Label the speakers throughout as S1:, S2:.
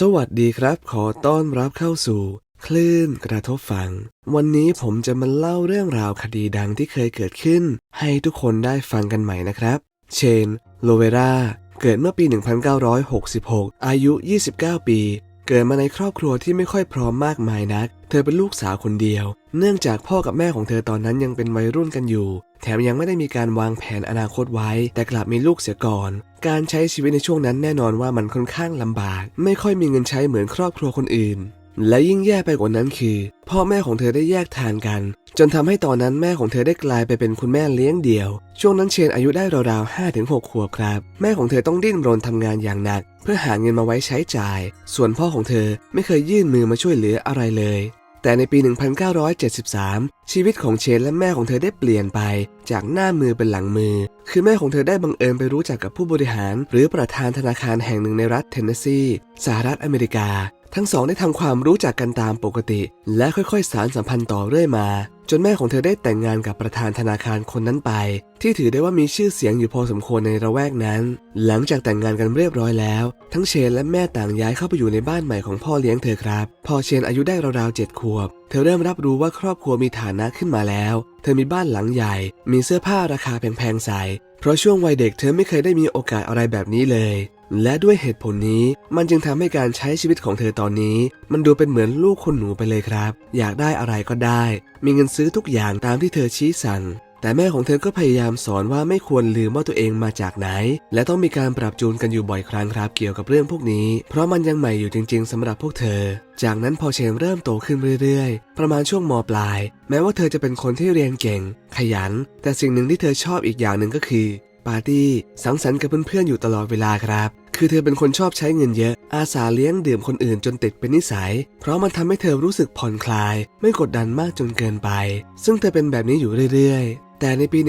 S1: สวัสดีครับ ขอต้อนรับเข้าสู่ คลื่นกระทบฟัง วันนี้ผมจะมาเล่าเรื่องราวคดีดังที่เคยเกิดขึ้น ให้ทุกคนได้ฟังกันใหม่นะครับ เชน โลเวรา เกิดเมื่อปี 1966 อายุ 29 ปี เกิดมาในครอบครัวที่ไม่ค่อยพร้อมมากมายนัก เธอเป็นลูกสาวคนเดียว เนื่องจากพ่อกับแม่ของเธอตอนนั้นยังเป็นวัยรุ่นกันอยู่ แถมยังไม่ได้มีการวางแผนอนาคตไว้ แต่กลับมีลูกเสียก่อน การใช้ชีวิตในช่วงนั้นแน่นอนว่ามันค่อนข้างลำบาก ไม่ค่อยมีเงินใช้เหมือนครอบครัวคนอื่น และยิ่งแย่ไปกว่านั้นคือ พ่อแม่ของเธอได้แยกทางกัน จนทำให้ตอนนั้นแม่ของเธอได้กลายไปเป็นคุณแม่เลี้ยงเดี่ยว ช่วงนั้นเชนอายุได้ราวๆ5ถึง6ขวบครับ แม่ของเธอต้องดิ้นรนทำงานอย่างหนัก เพื่อหาเงินมาไว้ใช้จ่าย ส่วนพ่อของเธอไม่เคยยื่นมือมาช่วยเหลืออะไรเลยแต่ในปี 1973 ชีวิตของเชนและแม่ของเธอได้เปลี่ยนไป จากหน้ามือเป็นหลังมือ คือแม่ของเธอได้บังเอิญไปรู้จักกับผู้บริหาร หรือประธานธนาคารแห่งหนึ่งในรัฐเทนเนสซีสหรัฐอเมริกา ทั้งสองได้ทำความรู้จักกันตามปกติ และค่อยๆ สารสัมพันธ์ต่อเรื่อยมา จนแม่ของเธอได้แต่งงานกับประธานธนาคารคนนั้นไป ที่ถือได้ว่ามีชื่อเสียงอยู่พอสมควรในระแวกนั้น หลังจากแต่งงานกันเรียบร้อยแล้ว ทั้งเชนและแม่ต่างย้ายเข้าไปอยู่ในบ้านใหม่ของพ่อเลี้ยงเธอครับพอเชนอายุได้ราวๆเจ็ดขวบ เธอเริ่มรับรู้ว่าครอบครัวมีฐานะขึ้นมาแล้ว เธอมีบ้านหลังใหญ่ มีเสื้อผ้าราคาแพงๆใส่เพราะช่วงวัยเด็กเธอไม่เคยได้มีโอกาสอะไรแบบนี้เลย และด้วยเหตุผลนี้มันจึงทำให้การใช้ชีวิตของเธอตอนนี้ มันดูเป็นเหมือนลูกคนหนูไปเลยครับ อยากได้อะไรก็ได้ มีเงินซื้อทุกอย่างตามที่เธอชี้สั่งแต่แม่ของเธอก็พยายามสอนว่าไม่ควรลืมว่าตัวเองมาจากไหน และต้องมีการปรับจูนกันอยู่บ่อยครั้งครับเกี่ยวกับเรื่องพวกนี้ เพราะมันยังใหม่อยู่จริง ๆสำหรับพวกเธอ จากนั้นพอเชนเริ่มโตขึ้นเรื่อยๆ ประมาณช่วงมปลาย แม้ว่าเธอจะเป็นคนที่เรียนเก่ง ขยัน แต่สิ่งหนึ่งที่เธอชอบอีกอย่างหนึ่งก็คือ ปาร์ตี้ สังสรรค์กับเพื่อนๆอยู่ตลอดเวลาครับ คือเธอเป็นคนชอบใช้เงินเยอะ อาสาเลี้ยงดื่มคนอื่นจนติดเป็นนิสัย เพราะมันทำให้เธอรู้สึกผ่อนคลาย ไม่กดดันมากจนเกินไป ซึ่งเธอเป็นแบบนี้อยู่เรื่อยๆแต่ในปี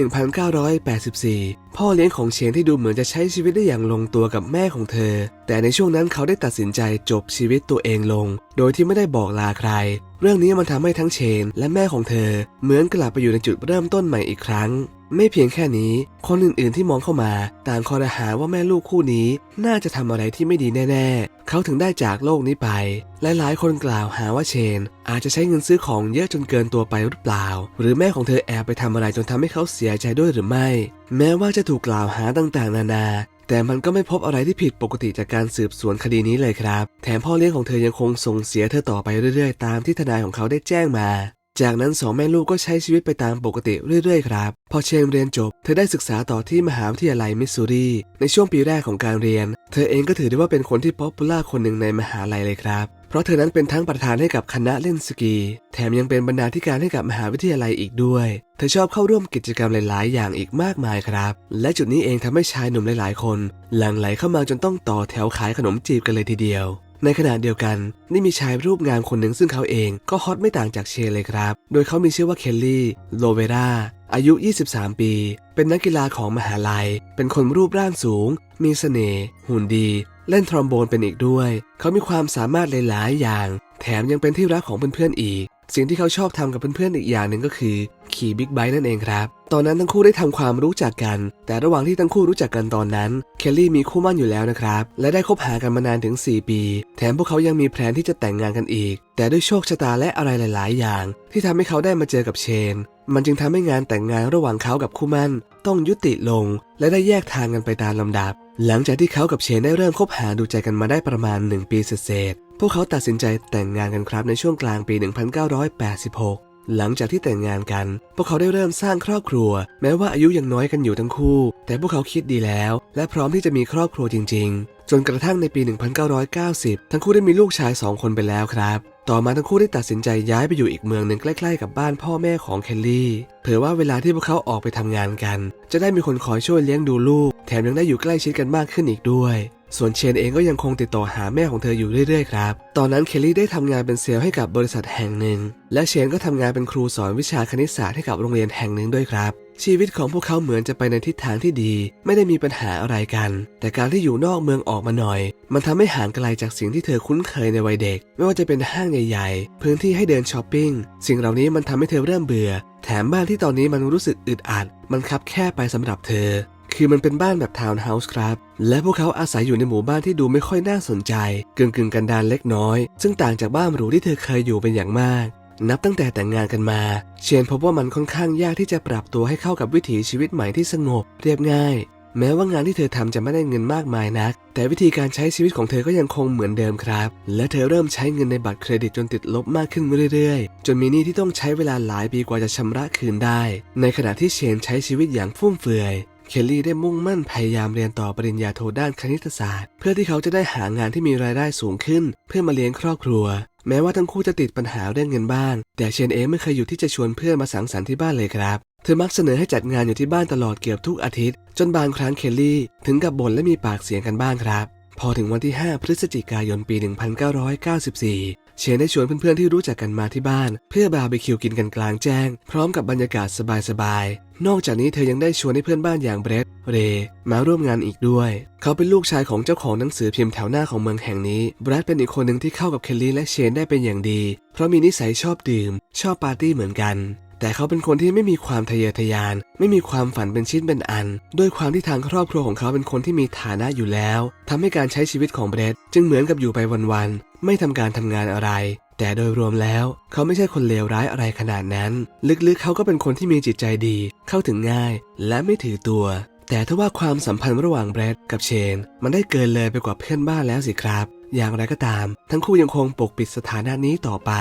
S1: 1984 พ่อเลี้ยงของเชนที่ดูเหมือนจะใช้ชีวิตได้อย่างลงตัวกับแม่ของเธอ แต่ในช่วงนั้นเขาได้ตัดสินใจจบชีวิตตัวเองลง โดยที่ไม่ได้บอกลาใคร เรื่องนี้มันทำให้ทั้งเชน และแม่ของเธอ เหมือนกลับไปอยู่ในจุดเริ่มต้นใหม่อีกครั้ง ไม่เพียงแค่นี้ คนอื่นๆที่มองเข้ามา ต่างคอรหาว่าแม่ลูกคู่นี้ น่าจะทำอะไรที่ไม่ดีแน่ๆ เขาถึงได้จากโลกนี้ไปหลายๆคนกล่าวหาว่าเชน อาจจะใช้เงินซื้อของเยอะจนเกินตัวไปหรือเปล่า หรือแม่ของเธอแอบไปทำอะไรจนทำให้เขาเสียใจด้วยหรือไม่ แม้ว่าจะถูกกล่าวหาต่างๆ นานา แต่มันก็ไม่พบอะไรที่ผิดปกติจากการสืบสวนคดีนี้เลยครับ แถมพ่อเลี้ยงของเธอยังคงส่งเสียเธอต่อไปเรื่อยๆ ตามที่ทนายของเขาได้แจ้งมา จากนั้นสองแม่ลูกก็ใช้ชีวิตไปตามปกติเรื่อยๆ ครับ พอเชมเรียนจบ เธอได้ศึกษาต่อที่มหาวิทยาลัยมิสซูรี ในช่วงปีแรกของการเรียน เธอเองก็ถือได้ว่าเป็นคนที่ป๊อปปูล่าคนหนึ่งในมหาลัยเลยครับ เพราะเธอนั้นเป็นทั้งประธานให้กับคณะเล่นสกี แถมยังเป็นบรรณาธิการให้กับมหาวิทยาลัยอีกด้วย เธอชอบเข้าร่วมกิจกรรมหลาย ๆ อย่างอีกมากมายครับ และจุดนี้เองทำให้ชายหนุ่มหลาย ๆ คนหลั่งไหลเข้ามาจนต้องต่อแถวขายขนมจีบกันเลยทีเดียว ในขณะเดียวกันนี่มีชายรูปงามคนหนึ่งซึ่งเขาเองก็ฮอตไม่ต่างจากเชนเลยครับ โดยเขามีชื่อว่าเคลลี่โลเวราอายุ 23 ปี เป็นนักกีฬาของมหาลัย เป็นคนรูปร่างสูง มีเสน่ห์ หุ่นดี เล่นทรอมโบนเป็นอีกด้วย เขามีความสามารถหลาย ๆ อย่าง แถมยังเป็นที่รักของเพื่อน ๆ อีก สิ่งที่เขาชอบทำกับเพื่อน ๆ อีกอย่างหนึ่งก็คือ ขี่บิ๊กไบค์นั่นเองครับ ตอนนั้นทั้งคู่ได้ทำความรู้จักกัน แต่ระหว่างที่ทั้งคู่รู้จักกันตอนนั้น เคลลี่มีคู่มั่นอยู่แล้วนะครับ และได้คบหากันมานานถึง 4 ปี แถมพวกเขายังมีแผนที่จะแต่งงานกันอีก แต่ด้วยโชคชะตาและอะไรหลาย ๆ อย่าง ที่ทำให้เขาได้มาเจอกับเชน มันจึงทำให้งานแต่งงานระหว่างเขากับคู่มั่น ต้องยุติลง และได้แยกทางกันไปตามลำดับ หลังจากที่เขากับเชนได้เริ่มคบหาดูใจกันมาได้ประมาณ 1 ปีเศษพวกเขาตัดสินใจแต่งงานกันครับในช่วงกลางปี 1986 หลังจากที่แต่งงานกัน พวกเขาได้เริ่มสร้างครอบครัว แม้ว่าอายุยังน้อยกันอยู่ทั้งคู่ แต่พวกเขาคิดดีแล้ว และพร้อมที่จะมีครอบครัวจริง ๆ จนกระทั่งในปี 1990 ทั้งคู่ได้มีลูกชายสองคนไปแล้วครับต่อมาทั้งคู่ได้ตัดสินใจย้ายไปอยู่อีกเมืองหนึ่งใกล้ ๆ กับบ้านพ่อแม่ของเคลลี่ เผื่อว่าเวลาที่พวกเขาออกไปทำงานกัน จะได้มีคนคอยช่วยเลี้ยงดูลูก แถมยังได้อยู่ใกล้ชิดกันมากขึ้นอีกด้วย ส่วนเชนเองก็ยังคงติดต่อหาแม่ของเธออยู่เรื่อยๆครับ ตอนนั้นเคลลี่ได้ทำงานเป็นเซลล์ให้กับบริษัทแห่งหนึ่ง และเชนก็ทำงานเป็นครูสอนวิชาคณิตศาสตร์ให้กับโรงเรียนแห่งหนึ่งด้วยครับชีวิตของพวกเขาเหมือนจะไปในทิศทางที่ดี ไม่ได้มีปัญหาอะไรกัน แต่การที่อยู่นอกเมืองออกมาหน่อย มันทำให้ห่างไกลจากสิ่งที่เธอคุ้นเคยในวัยเด็ก ไม่ว่าจะเป็นห้างใหญ่ๆ พื้นที่ให้เดินช้อปปิ้ง สิ่งเหล่านี้มันทำให้เธอเริ่มเบื่อ แถมบ้านที่ตอนนี้มันรู้สึกอึดอัด มันคับแค่ไปสำหรับเธอ คือมันเป็นบ้านแบบทาวน์เฮาส์ครับ และพวกเขาอาศัยอยู่ในหมู่บ้านที่ดูไม่ค่อยน่าสนใจ กึ่งกึ่งๆกันดารเล็กน้อย ซึ่งต่างจากบ้านหรูที่เธอเคยอยู่เป็นอย่างมาก นับตั้งแต่แต่งงานกันมา เชนพบว่ามันค่อนข้างยากที่จะปรับตัวให้เข้ากับวิถีชีวิตใหม่ที่สงบ เรียบง่าย แม้ว่างานที่เธอทำจะไม่ได้เงินมากมายนัก แต่วิธีการใช้ชีวิตของเธอก็ยังคงเหมือนเดิมครับ และเธอเริ่มใช้เงินในบัตรเครดิตจนติดลบมากขึ้นเรื่อยๆ จนมีหนี้ที่ต้องใช้เวลาหลายปีกว่าจะชำระคืนได้ ในขณะที่เชนใช้ชีวิตอย่างฟุ่มเฟือย เคลลี่ได้มุ่งมั่นพยายามเรียนต่อปริญญาโทด้านคณิตศาสตร์ เพื่อที่เขาจะได้หางานที่มีรายได้สูงขึ้น เพื่อมาเลี้ยงครอบครัว แม้ว่าทั้งคู่จะติดปัญหาเรื่องเงินบ้าง แต่เชนเอไม่เคยอยู่ที่จะชวนเพื่อนมาสังสรรค์ที่บ้านเลยครับ เธอมักเสนอให้จัดงานอยู่ที่บ้านตลอดเกือบทุกอาทิตย์ จนบางครั้งเคลลี่ ถึงกับบ่นและมีปากเสียงกันบ้างครับ พอถึงวันที่ 5 พฤศจิกายนปี 1994 เชนได้ชวนเพื่อนๆที่รู้จักกันมาที่บ้าน เพื่อบาร์บีคิวกินกันกลางแจ้ง พร้อมกับบรรยากาศสบายๆ นอกจากนี้เธอยังได้ชวนให้เพื่อนบ้านอย่างเบรดเรย์มาร่วมงานอีกด้วย เขาเป็นลูกชายของเจ้าของหนังสือพิมพ์แถวหน้าของเมืองแห่งนี้แบรดเป็นอีกคนหนึ่งที่เข้ากับเคลลี่และเชนได้เป็นอย่างดี เพราะมีนิสัยชอบดื่ม ชอบปาร์ตี้เหมือนกัน แต่เขาเป็นคนที่ไม่มีความทะเยอทะยาน ไม่มีความฝันเป็นชิ้นเป็นอัน ด้วยความที่ทางครอบครัวของเขาเป็นคนที่มีฐานะอยู่แล้วทำให้การใช้ชีวิตของเบรดจึงเหมือนกับอยู่ไปวันๆไม่ทำการทำงานอะไร แต่โดยรวมแล้ว เขาไม่ใช่คนเลวร้ายอะไรขนาดนั้น ลึกๆเขาก็เป็นคนที่มีจิตใจดี เข้าถึงง่าย และไม่ถือตัว แต่ถ้าว่าความสัมพันธ์ระหว่างเบรดกับเชน มันได้เกินเลยไปกว่าเพื่อนบ้านแล้วสิครับ อย่างไรก็ตาม ทั้งคู่ยังคงปกปิดสถานะนี้ต่อไป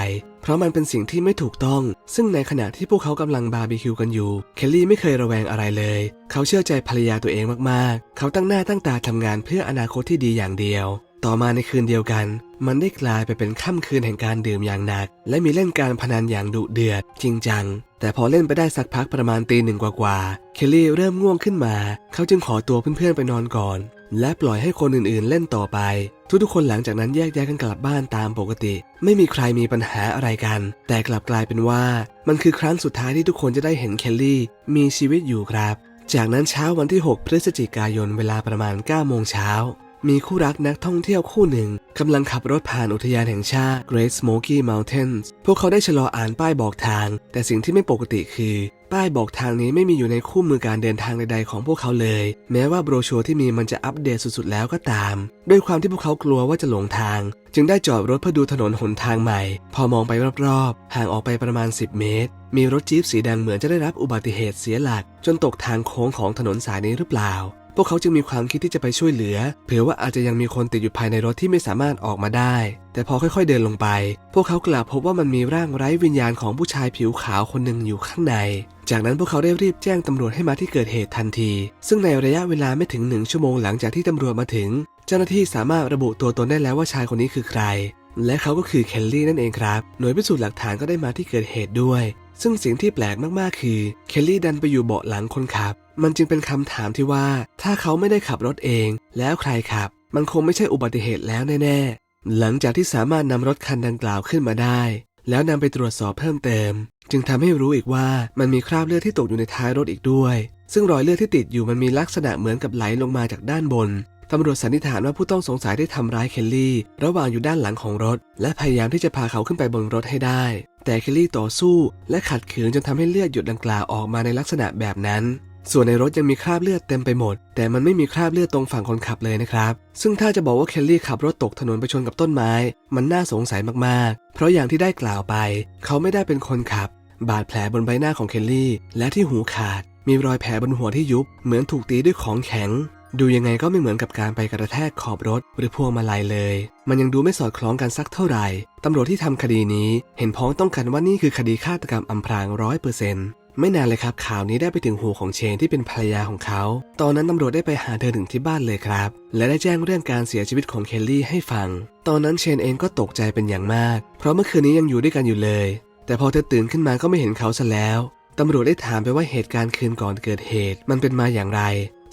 S1: เพราะมันเป็นสิ่งที่ไม่ถูกต้อง ซึ่งในขณะที่พวกเขากำลังบาร์บีคิวกันอยู่ เคลลี่ไม่เคยระแวงอะไรเลย เขาเชื่อใจภรรยาตัวเองมากๆ เขาตั้งหน้าตั้งตาทำงานเพื่ออนาคตที่ดีอย่างเดียว ต่อมาในคืนเดียวกัน มันได้กลายไปเป็นค่ำคืนแห่งการดื่มอย่างหนัก และมีเล่นการพนันอย่างดุเดือด จริงจัง แต่พอเล่นไปได้สักพักประมาณตีหนึ่งกว่าๆ เคลลี่เริ่มง่วงขึ้นมา เขาจึงขอตัวเพื่อนๆไปนอนก่อน และปล่อยให้คนอื่นๆ เล่นต่อไป ทุกๆคนหลังจากนั้นแยกย้ายกันกลับบ้านตามปกติ ไม่มีใครมีปัญหาอะไรกัน แต่กลับกลายเป็นว่า มันคือครั้งสุดท้ายที่ทุกคนจะได้เห็นเคลลี่ มีชีวิตอยู่ครับ จากนั้นเช้าวันที่ 6 พฤศจิกายนเวลาประมาณ9โมงเช้า มีคู่รักนักท่องเที่ยวคู่หนึ่งกำลังขับรถผ่านอุทยานแห่งชาติ Great Smoky Mountains พวกเขาได้ชะลออ่านป้ายบอกทาง แต่สิ่งที่ไม่ปกติคือ ป้ายบอกทางนี้ไม่มีอยู่ในคู่มือการเดินทางใดๆของพวกเขาเลย แม้ว่าโบรชัวร์ที่มีมันจะอัปเดตสุดๆแล้วก็ตาม ด้วยความที่พวกเขากลัวว่าจะหลงทาง จึงได้จอดรถเพื่อดูถนนหนทางใหม่ พอมองไปรอบๆ ห่างออกไปประมาณ 10 เมตร มีรถจี๊ปสีแดงเหมือนจะได้รับอุบัติเหตุเสียหลัก จนตกทางโค้งของถนนสายนี้หรือเปล่า พวกเขาจึงมีความคิดที่จะไปช่วยเหลือ เผื่อว่าอาจจะยังมีคนติดอยู่ภายในรถที่ไม่สามารถออกมาได้ แต่พอค่อยๆเดินลงไป พวกเขากลับพบว่ามันมีร่างไร้วิญญาณของผู้ชายผิวขาวคนหนึ่งอยู่ข้างใน จากนั้นพวกเขาได้รีบแจ้งตำรวจให้มาที่เกิดเหตุทันที ซึ่งในระยะเวลาไม่ถึงหนึ่งชั่วโมงหลังจากที่ตำรวจมาถึง เจ้าหน้าที่สามารถระบุตัวตนได้แล้วว่าชายคนนี้คือใคร และเขาก็คือเคลลี่นั่นเองครับหน่วยพิสูจน์หลักฐานก็ได้มาที่เกิดเหตุด้วยซึ่งสิ่งที่แปลกมาก ๆ คือ เคลลี่ดันไปอยู่เบาะหลังคนขับ มันจึงเป็นคำถามที่ว่า ถ้าเขาไม่ได้ขับรถเอง แล้วใครขับ มันคงไม่ใช่อุบัติเหตุแล้วแน่ๆ หลังจากที่สามารถนำรถคันดังกล่าวขึ้นมาได้ แล้วนำไปตรวจสอบเพิ่มเติม จึงทำให้รู้อีกว่ามันมีคราบเลือดที่ตกอยู่ในท้ายรถอีกด้วย ซึ่งรอยเลือดที่ติดอยู่มันมีลักษณะเหมือนกับไหลลงมาจากด้านบนตำรวจสันนิษฐานว่าผู้ต้องสงสัยได้ทำร้ายเคลลี่ ระหว่างอยู่ด้านหลังของรถ และพยายามที่จะพาเขาขึ้นไปบนรถให้ได้ แต่เคลลี่ต่อสู้ และขัดขืนจนทำให้เลือดหยดดังกล่าวออกมาในลักษณะแบบนั้น ส่วนในรถยังมีคราบเลือดเต็มไปหมด แต่มันไม่มีคราบเลือดตรงฝั่งคนขับเลยนะครับ ซึ่งถ้าจะบอกว่าเคลลี่ขับรถตกถนนไปชนกับต้นไม้ มันน่าสงสัยมากๆ เพราะอย่างที่ได้กล่าวไป เขาไม่ได้เป็นคนขับ บาดแผลบนใบหน้าของเคลลี่ และที่หูขาด มีรอยแผลบนหัวที่ยุบ เหมือนถูกตีด้วยของแข็ง ดูยังไงก็ไม่เหมือนกับการไปกระแทกขอบรถหรือพวงมาลัยเลย มันยังดูไม่สอดคล้องกันสักเท่าไหร่ตำรวจที่ทำคดีนี้ เห็นพ้องต้องกันว่านี่คือคดีฆาตกรรมอำพรางร้อยเปอร์เซ็นต์ ไม่นานเลยครับข่าวนี้ได้ไปถึงหูของเชนที่เป็นภรรยาของเขา ตอนนั้นตำรวจได้ไปหาเธอถึงที่บ้านเลยครับ และได้แจ้งเรื่องการเสียชีวิตของเคลลี่ให้ฟัง ตอนนั้นเชนเองก็ตกใจเป็นอย่างมาก เพราะเมื่อคืนนี้ยังอยู่ด้วยกันอยู่เลย แต่พอเธอตื่นขึ้นมาก็ไม่เห็นเขาซะแล้วตำรวจได้ถามไปว่าเหตุการณ์คืนก่อนเกิดเหตุ มันเป็นมาอย่างไร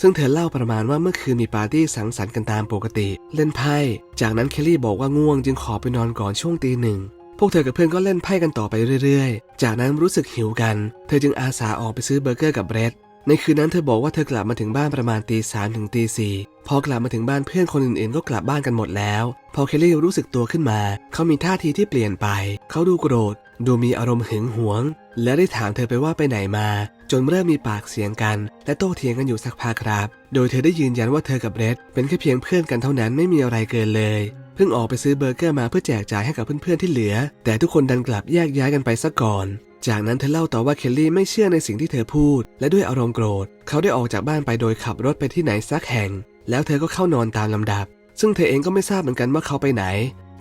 S1: ซึ่งเธอเล่าประมาณว่าเมื่อคืนมีปาร์ตี้สังสรรค์กันตามปกติ เล่นไพ่ จากนั้นเคลลี่บอกว่าง่วงจึงขอไปนอนก่อนช่วงตีหนึ่ง พวกเธอกับเพื่อนก็เล่นไพ่กันต่อไปเรื่อยๆ จากนั้นรู้สึกหิวกัน เธอจึงอาสาออกไปซื้อเบอร์เกอร์กับเบรดในคืนนั้นเธอบอกว่าเธอกลับมาถึงบ้านประมาณตีสามถึงตีสี่พอกลับมาถึงบ้านเพื่อนคนอื่นๆ ก็กลับบ้านกันหมดแล้ว พอเคลลี่รู้สึกตัวขึ้นมา เขามีท่าทีที่เปลี่ยนไป เขาดูโกรธ ดูมีอารมณ์หึงหวง และได้ถามเธอไปว่าไปไหนมา จนเริ่มมีปากเสียงกัน และโต้เถียงกันอยู่สักพักครับ โดยเธอได้ยืนยันว่าเธอกับเรดเป็นแค่เพียงเพื่อนกันเท่านั้นไม่มีอะไรเกินเลย เพิ่งออกไปซื้อเบอร์เกอร์มาเพื่อแจกจ่ายให้กับเพื่อนๆที่เหลือ แต่ทุกคนดันกลับแยกย้ายกันไปซะก่อน จากนั้นเธอเล่าต่อว่าเคลลี่ไม่เชื่อในสิ่งที่เธอพูด และด้วยอารมณ์โกรธ เขาได้ออกจากบ้านไปโดยขับรถไปที่ไหนสักแห่ง แล้วเธอก็เข้านอนตามลำดับ ซึ่งเธอเองก็ไม่ทราบเหมือนกันว่าเขาไปไหน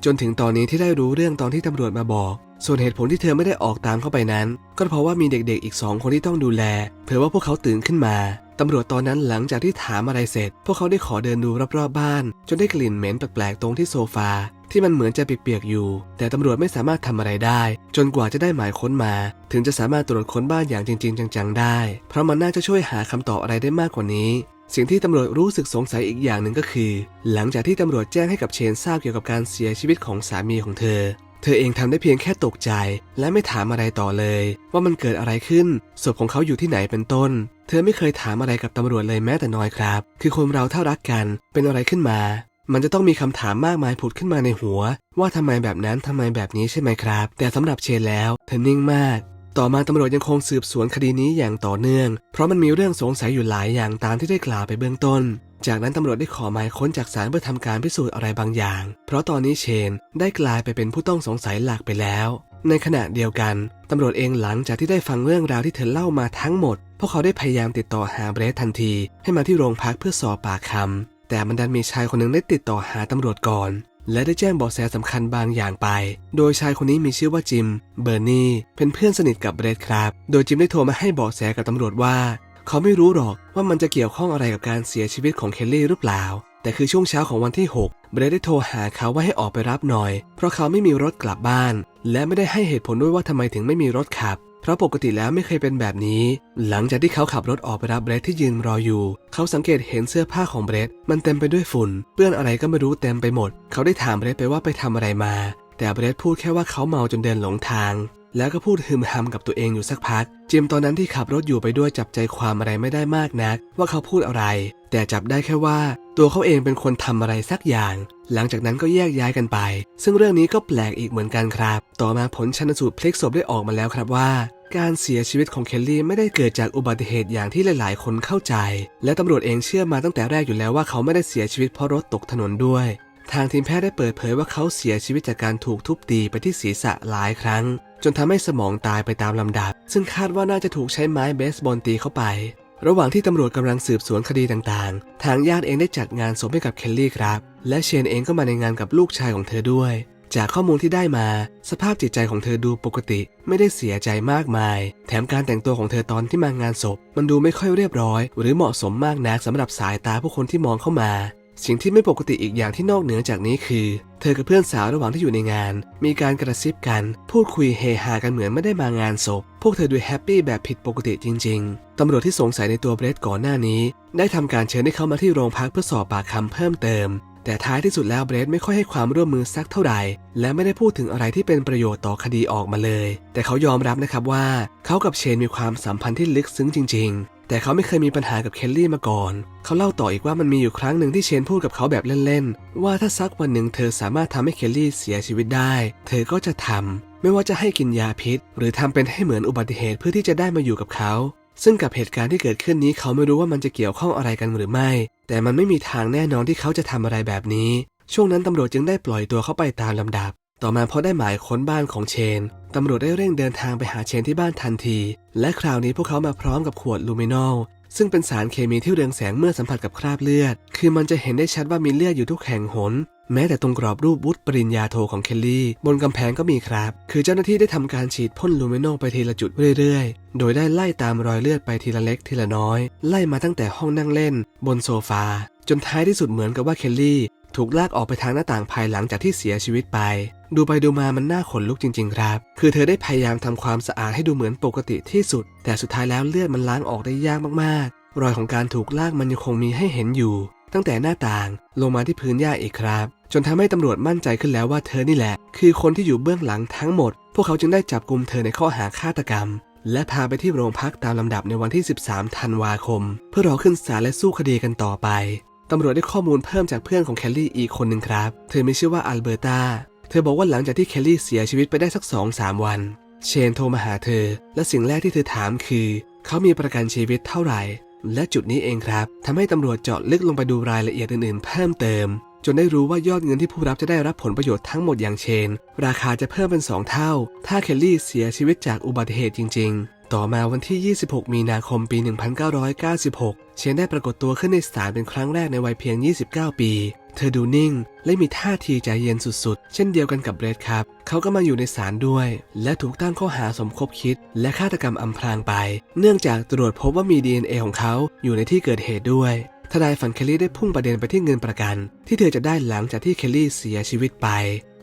S1: จนถึงตอนนี้ที่ได้รู้เรื่องตอนที่ตำรวจมาบอก ส่วนเหตุผลที่เธอไม่ได้ออกตามเข้าไปนั้น ก็เพราะว่ามีเด็กๆอีกสองคนที่ต้องดูแลเผื่อว่าพวกเขาตื่นขึ้นมา ตำรวจตอนนั้นหลังจากที่ถามอะไรเสร็จ พวกเขาได้ขอเดินดูรอบๆบ้าน จนได้กลิ่นเหม็นแปลกๆตรงที่โซฟา ที่มันเหมือนจะเปียกๆอยู่ แต่ตำรวจไม่สามารถทำอะไรได้ จนกว่าจะได้หมายค้นมา ถึงจะสามารถตรวจค้นบ้านอย่างจริง ๆ จังๆได้ เพราะมันน่าจะช่วยหาคำตอบอะไรได้มากกว่านี้สิ่งที่ตำรวจรู้สึกสงสัยอีกอย่างหนึ่งก็คือ หลังจากที่ตำรวจแจ้งให้กับเชนทราบเกี่ยวกับการเสียชีวิตของสามีของเธอ เธอเองทำได้เพียงแค่ตกใจ และไม่ถามอะไรต่อเลย ว่ามันเกิดอะไรขึ้นศพของเขาอยู่ที่ไหนเป็นต้น เธอไม่เคยถามอะไรกับตำรวจเลยแม้แต่น้อยครับ คือคนเราถ้ารักกันเป็นอะไรขึ้นมามันจะต้องมีคำถามมากมายผุดขึ้นมาในหัว ว่าทำไมแบบนั้นทำไมแบบนี้ใช่ไหมครับ แต่สำหรับเชนแล้วเธอนิ่งมาก ต่อมาตำรวจยังคงสืบสวนคดีนี้อย่างต่อเนื่อง เพราะมันมีเรื่องสงสัยอยู่หลายอย่างตามที่ได้กล่าวไปเบื้องต้น จากนั้นตำรวจได้ขอหมายค้นจากศาลเพื่อทำการพิสูจน์อะไรบางอย่าง เพราะตอนนี้เชนได้กลายไปเป็นผู้ต้องสงสัยหลักไปแล้ว ในขณะเดียวกันตำรวจเองหลังจากที่ได้ฟังเรื่องราวที่เธอเล่ามาทั้งหมด พวกเขาได้พยายามติดต่อหาเบรดทันที ให้มาที่โรงพักเพื่อสอบปากคำแต่มันดันมีชายคนหนึ่งได้ติดต่อหาตำรวจก่อน และได้แจ้งเบาะแสสำคัญบางอย่างไป โดยชายคนนี้มีชื่อว่าจิม เบอร์นี่ เป็นเพื่อนสนิทกับเบรดครับ โดยจิมได้โทรมาให้เบาะแสกับตำรวจว่า เขาไม่รู้หรอกว่ามันจะเกี่ยวข้องอะไรกับการเสียชีวิตของเคลลี่หรือเปล่า แต่คือช่วงเช้าของวันที่ 6 เบรดได้โทรหาเขาว่าให้ออกไปรับหน่อย เพราะเขาไม่มีรถกลับบ้าน และไม่ได้ให้เหตุผลด้วยว่าทำไมถึงไม่มีรถขับ เพราะปกติแล้วไม่เคยเป็นแบบนี้ หลังจากที่เขาขับรถออกไปรับเบรดที่ยืนรออยู่ เขาสังเกตเห็นเสื้อผ้าของเบรดมันเต็มไปด้วยฝุ่น เปื้อนอะไรก็ไม่รู้เต็มไปหมด เขาได้ถามเบรดไปว่าไปทำอะไรมา แต่เบรดพูดแค่ว่าเขาเมาจนเดินหลงทาง แล้วก็พูดฮึมฮัมกับตัวเองอยู่สักพัก จิมตอนนั้นที่ขับรถอยู่ไปด้วยจับใจความอะไรไม่ได้มากนัก ว่าเขาพูดอะไร แต่จับได้แค่ว่า ตัวเขาเองเป็นคนทำอะไรสักอย่าง หลังจากนั้นก็แยกย้ายกันไป ซึ่งเรื่องนี้ก็แปลกอีกเหมือนกันครับ ต่อมาผลชันสูตรพลิกศพได้ออกมาแล้วครับว่าการเสียชีวิตของเคลลี่ไม่ได้เกิดจากอุบัติเหตุอย่างที่หลาย ๆ คนเข้าใจ และตำรวจเองเชื่อมาตั้งแต่แรกอยู่แล้วว่าเขาไม่ได้เสียชีวิตเพราะรถตกถนนด้วย ทางทีมแพทย์ได้เปิดเผยว่าเขาเสียชีวิตจากการถูกทุบตีไปที่ศีรษะหลายครั้ง จนทำให้สมองตายไปตามลำดับ ซึ่งคาดว่าน่าจะถูกใช้ไม้เบสบอลตีเข้าไป ระหว่างที่ตำรวจกำลังสืบสวนคดีต่างๆ ทางญาติเองได้จัดงานศพให้กับเคลลี่ครับ และเชนเองก็มาในงานกับลูกชายของเธอด้วย จากข้อมูลที่ได้มา สภาพจิตใจของเธอดูปกติไม่ได้เสียใจมากมาย แถมการแต่งตัวของเธอตอนที่มางานศพ มันดูไม่ค่อยเรียบร้อย หรือเหมาะสมมากนักสำหรับสายตาผู้คนที่มองเข้ามา สิ่งที่ไม่ปกติอีกอย่างที่นอกเหนือจากนี้คือ เธอกับเพื่อนสาวระหว่างที่อยู่ในงาน มีการกระซิบกัน พูดคุยเฮฮากันเหมือนไม่ได้มางานศพ พวกเธอดูแฮปปี้แบบผิดปกติจริง ๆ ตำรวจที่สงสัยในตัวเบรดก่อนหน้านี้ ได้ทำการเชิญให้เขามาที่โรงพักเพื่อสอบปากคำเพิ่มเติม แต่ท้ายที่สุดแล้วเบรดไม่ค่อยให้ความร่วมมือสักเท่าไหร่ และไม่ได้พูดถึงอะไรที่เป็นประโยชน์ต่อคดีออกมาเลย แต่เขายอมรับนะครับว่า เขากับเชนมีความสัมพันธ์ที่ลึกซึ้งจริง ๆ แต่เขาไม่เคยมีปัญหากับเคลลี่มาก่อน เขาเล่าต่ออีกว่ามันมีอยู่ครั้งหนึ่งที่เชนพูดกับเขาแบบเล่นๆ ว่าถ้าสักวันหนึ่งเธอสามารถทำให้เคลลี่เสียชีวิตได้ เธอก็จะทำไม่ว่าจะให้กินยาพิษ หรือทำเป็นให้เหมือนอุบัติเหตุเพื่อที่จะได้มาอยู่กับเขา ซึ่งกับเหตุการณ์ที่เกิดขึ้นนี้เขาไม่รู้ว่ามันจะเกี่ยวข้องอะไรกันหรือไม่ แต่มันไม่มีทางแน่นอนที่เขาจะทำอะไรแบบนี้ ช่วงนั้นตำรวจจึงได้ปล่อยตัวเขาไปตามลำดับ ต่อมาพอได้หมายค้นบ้านของเชนตำรวจได้เร่งเดินทางไปหาเชนที่บ้านทันที และคราวนี้พวกเขามาพร้อมกับขวดลูมินอล ซึ่งเป็นสารเคมีที่เรืองแสงเมื่อสัมผัสกับคราบเลือด คือมันจะเห็นได้ชัดว่ามีเลือดอยู่ทุกแห่งหน แม้แต่ตรงกรอบรูปวุฒิปริญญาโทของเคลลี่ บนกำแพงก็มีครับ คือเจ้าหน้าที่ได้ทำการฉีดพ่นลูมินอลไปทีละจุดเรื่อยๆ โดยได้ไล่ตามรอยเลือดไปทีละเล็กทีละน้อย ไล่มาตั้งแต่ห้องนั่งเล่น บนโซฟา จนท้ายที่สุดเหมือนกับว่าเคลลี่ ถูกลากออกไปทางหน้าต่างภายหลังจากที่เสียชีวิตไป ดูไปดูมามันน่าขนลุกจริง ๆ ครับ คือเธอได้พยายามทำความสะอาดให้ดูเหมือนปกติที่สุด แต่สุดท้ายแล้วเลือดมันล้างออกได้ยากมากๆ รอยของการถูกลากมันยังคงมีให้เห็นอยู่ ตั้งแต่หน้าต่างลงมาที่พื้นหญ้าอีกครับ จนทำให้ตำรวจมั่นใจขึ้นแล้วว่าเธอนี่แหละ คือคนที่อยู่เบื้องหลังทั้งหมด พวกเขาจึงได้จับกลุ่มเธอในข้อหาฆาตกรรมและพาไปที่โรงพักตามลำดับในวันที่ 13 ธันวาคม เพื่อรอขึ้นศาลและสู้คดีกันต่อไป ตำรวจได้ข้อมูลเพิ่มจากเพื่อนของแคลลี่อีกคนหนึ่งครับ เธอมีชื่อว่าอัลเบอร์ตา เธอบอกว่าหลังจากที่แคลลี่เสียชีวิตไปได้สักสองสามวัน เชนโทรมาหาเธอ และสิ่งแรกที่เธอถามคือ เขามีประกันชีวิตเท่าไหร่ และจุดนี้เองครับทำให้ตำรวจเจาะลึกลงไปดูรายละเอียดอื่นๆ เพิ่มเติม จนได้รู้ว่ายอดเงินที่ผู้รับจะได้รับผลประโยชน์ทั้งหมดอย่างเชน ราคาจะเพิ่มเป็น 2 เท่า ถ้าเคลลี่เสียชีวิตจากอุบัติเหตุจริง ๆ ต่อมาวันที่ 26 มีนาคมปี 1996 เชนได้ปรากฏตัวขึ้นในศาลเป็นครั้งแรกในวัยเพียง 29 ปี เธอดูนิ่ง และมีท่าทีใจเย็นสุดๆ เช่นเดียวกันกับเบรดครับ เขาก็มาอยู่ในศาลด้วย และถูกตั้งข้อหาสมคบคิด และฆาตกรรมอำพรางไป เนื่องจากตรวจพบว่ามี DNA ของเขาอยู่ในที่เกิดเหตุด้วยทนายฝั่งเคลลี่ได้พุ่งประเด็นไปที่เงินประกัน ที่เธอจะได้หลังจากที่เคลลี่เสียชีวิตไป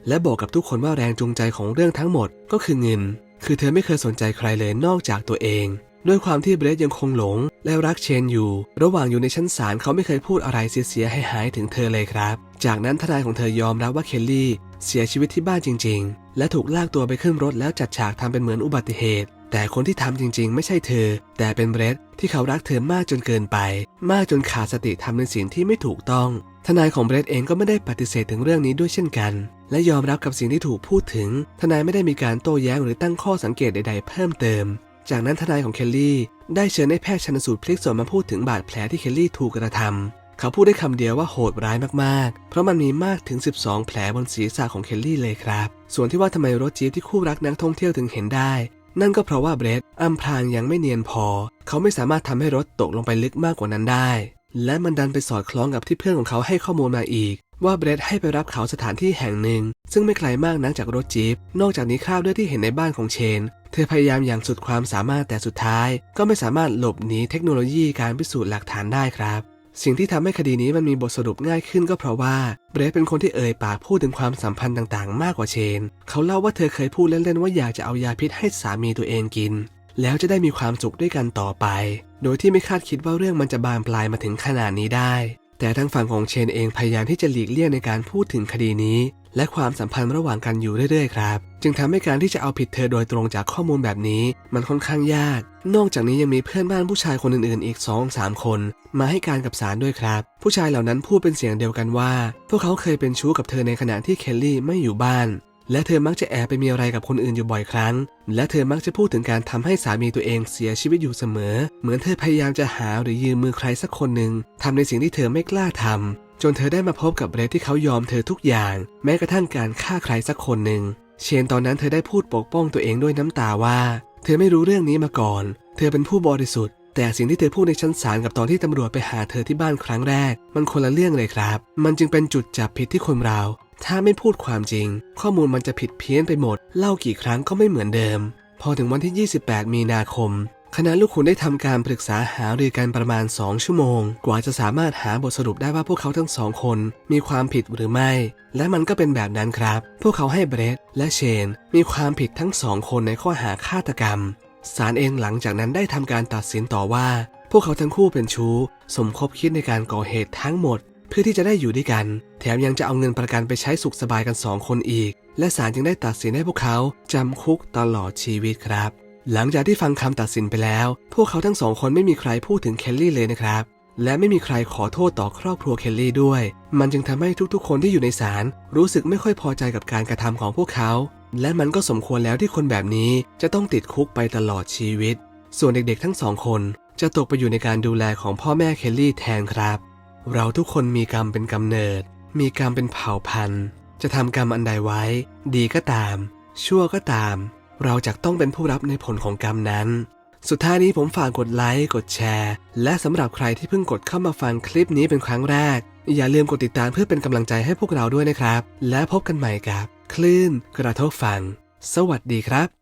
S1: และบอกกับทุกคนว่าแรงจูงใจของเรื่องทั้งหมดก็คือเงิน คือเธอไม่เคยสนใจใครเลยนอกจากตัวเอง ด้วยความที่เบรดยังคงหลง และรักเชนอยู่ ระหว่างอยู่ในชั้นศาลเขาไม่เคยพูดอะไรเสียให้หายถึงเธอเลยครับ จากนั้นทนายของเธอยอมรับว่าเคลลี่เสียชีวิตที่บ้านจริง ๆ และถูกลากตัวไปขึ้นรถแล้วจัดฉากทำเป็นเหมือนอุบัติเหตุ แต่คนที่ทำจริง ๆ ไม่ใช่เธอ แต่เป็นเบรดที่เขารักเธอมากจนเกินไป มากจนขาดสติทำในสิ่งที่ไม่ถูกต้อง ทนายของเบรดเองก็ไม่ได้ปฏิเสธถึงเรื่องนี้ด้วยเช่นกัน และยอมรับกับสิ่งที่ถูกพูดถึง ทนายไม่ได้มีการโต้แย้งหรือตั้งข้อสังเกตใด ๆ เพิ่มเติม จากนั้นทนายของเคลลี่ได้เชิญให้แพทย์ชันสูตรพลิกศพมาพูดถึงบาดแผลที่เคลลี่ถูกกระทำเขาพูดได้คำเดียวว่าโหดร้ายมาก ๆ เพราะมันมีมากถึง 12 แผลบนศีรษะของเคลลี่เลยครับ ส่วนที่ว่าทำไมรถจี๊ปที่คู่รักนักท่องเที่ยวถึงเห็นได้ นั่นก็เพราะว่าเบรดอำพรางยังไม่เนียนพอ เขาไม่สามารถทำให้รถตกลงไปลึกมากกว่านั้นได้ และมันดันไปสอดคล้องกับที่เพื่อนของเขาให้ข้อมูลมาอีก ว่าเบรดให้ไปรับเขาสถานที่แห่งหนึ่ง ซึ่งไม่ไกลมากนักจากรถจี๊ปนอกจากนี้คราบเลือดที่เห็นในบ้านของเชน เธอพยายามอย่างสุดความสามารถแต่สุดท้าย ก็ไม่สามารถหลบหนีเทคโนโลยีการพิสูจน์หลักฐานได้ครับสิ่งที่ทำให้คดีนี้มันมีบทสรุปง่ายขึ้นก็เพราะว่าเบรดเป็นคนที่เอ่ยปากพูดถึงความสัมพันธ์ต่างๆ มากกว่าเชน เขาเล่าว่าเธอเคยพูดเล่นๆว่าอยากจะเอายาพิษให้สามีตัวเองกิน แล้วจะได้มีความสุขด้วยกันต่อไป โดยที่ไม่คาดคิดว่าเรื่องมันจะบานปลายมาถึงขนาดนี้ได้ แต่ทางฝั่งของเชนเองพยายามที่จะหลีกเลี่ยงในการพูดถึงคดีนี้ และความสัมพันธ์ระหว่างกันอยู่เรื่อยๆครับ จึงทำให้การที่จะเอาผิดเธอโดยตรงจากข้อมูลแบบนี้ มันค่อนข้างยาก นอกจากนี้ยังมีเพื่อนบ้านผู้ชายคนอื่นๆ อีก2-3คน มาให้การกับศาลด้วยครับ ผู้ชายเหล่านั้นพูดเป็นเสียงเดียวกันว่า พวกเขาเคยเป็นชู้กับเธอในขณะที่เคลลี่ไม่อยู่บ้าน และเธอมักจะแอบไปมีอะไรกับคนอื่นอยู่บ่อยครั้ง และเธอมักจะพูดถึงการทำให้สามีตัวเองเสียชีวิตอยู่เสมอ เหมือนเธอพยายามจะหาหรือยืมมือใครสักคนหนึ่งทำในสิ่งที่เธอไม่กล้าทำจนเธอได้มาพบกับเบรดที่เขายอมเธอทุกอย่าง แม้กระทั่งการฆ่าใครสักคนหนึ่ง เชนตอนนั้นเธอได้พูดปกป้องตัวเองด้วยน้ำตาว่า เธอไม่รู้เรื่องนี้มาก่อน เธอเป็นผู้บริสุทธิ์ แต่สิ่งที่เธอพูดในชั้นศาลกับตอนที่ตำรวจไปหาเธอที่บ้านครั้งแรก มันคนละเรื่องเลยครับ มันจึงเป็นจุดจับผิดที่คนเรา ถ้าไม่พูดความจริง ข้อมูลมันจะผิดเพี้ยนไปหมด เล่ากี่ครั้งก็ไม่เหมือนเดิม พอถึงวันที่ 28 มีนาคม คณะลูกขุนได้ทำการปรึกษาหารือกันประมาณ 2 ชั่วโมง กว่าจะสามารถหาบทสรุปได้ว่าพวกเขาทั้งสองคนมีความผิดหรือไม่ และมันก็เป็นแบบนั้นครับ พวกเขาให้เบรดและเชน มีความผิดทั้งสองคนในข้อหาฆาตกรรมศาลเองหลังจากนั้นได้ทำการตัดสินต่อว่า พวกเขาทั้งคู่เป็นชู้ สมคบคิดในการก่อเหตุทั้งหมด เพื่อที่จะได้อยู่ด้วยกัน แถมยังจะเอาเงินประกันไปใช้สุขสบายกันสองคนอีก และศาลจึงได้ตัดสินให้พวกเขาจำคุกตลอดชีวิตครับ หลังจากที่ฟังคำตัดสินไปแล้ว พวกเขาทั้งสองคนไม่มีใครพูดถึงเคลลี่เลยนะครับและไม่มีใครขอโทษต่อครอบครัวเคลลี่ด้วย มันจึงทำให้ทุกๆ คนที่อยู่ในศาลรู้สึกไม่ค่อยพอใจกับการกระทำของพวกเขา และมันก็สมควรแล้วที่คนแบบนี้จะต้องติดคุกไปตลอดชีวิต ส่วนเด็กๆ ทั้งสองคนจะตกไปอยู่ในการดูแลของพ่อแม่เคลลี่แทนครับ เราทุกคนมีกรรมเป็นกำเนิด มีกรรมเป็นเผ่าพันธุ์ จะทำกรรมอันใดไว้ ดีก็ตาม ชั่วก็ตาม เราจะต้องเป็นผู้รับในผลของกรรมนั้น สุดท้ายนี้ผมฝากกดไลค์ กดแชร์ และสำหรับใครที่เพิ่งกดเข้ามาฟังคลิปนี้เป็นครั้งแรก อย่าลืมกดติดตามเพื่อเป็นกำลังใจให้พวกเราด้วยนะครับ และพบกันใหม่กับ คลื่นกระทบฟัง สวัสดีครับ